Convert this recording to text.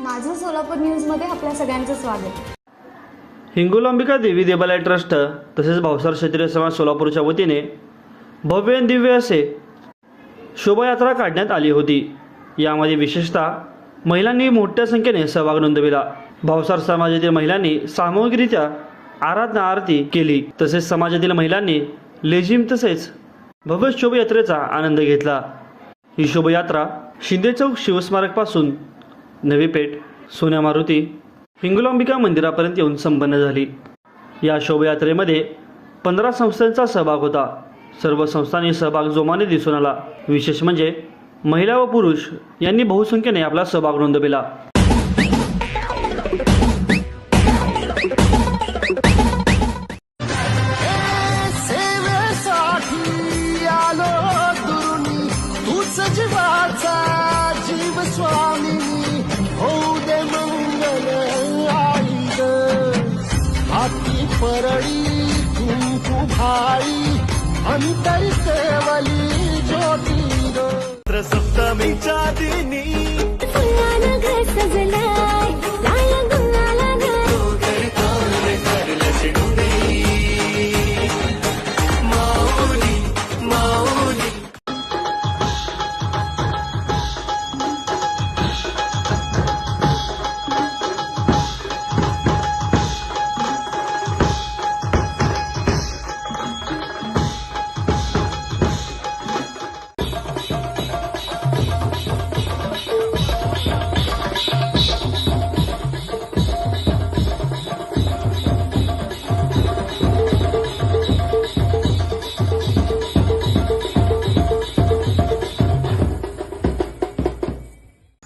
माझं सोलापूर न्यूजमध्ये आपल्या सगळ्यांचं स्वागत. हिंगोलांबिका देवी देवालय ट्रस्ट तसेच भावसार क्षत्रिय समाज सोलापूरच्या वतीने भव्य आणि दिव्य असे शोभायात्रा काढण्यात आली होती. यामध्ये विशेषतः महिलांनी मोठ्या संख्येने सहभाग नोंदविला. भावसार समाजातील महिलांनी सामूहिकरित्या आराधना आरती केली. तसेच समाजातील महिलांनी लेझिम तसेच भव्य शोभायात्रेचा आनंद घेतला. ही शोभायात्रा शिंदे चौक शिवस्मारकपासून नवी पेठ सोन्या मारुती हिंगोलांबिका मंदिरापर्यंत येऊन संपन्न झाली. या शोभायात्रेमध्ये पंधरा संस्थांचा सहभाग होता. सर्व संस्थांनी सहभाग जोमाने दिसून आला. विशेष म्हणजे महिला व पुरुष यांनी बहुसंख्येने आपला सहभाग नोंदविला. परळी कुंकू भाई अंतरी केवली ज्योती सप्तमीच्या दिनी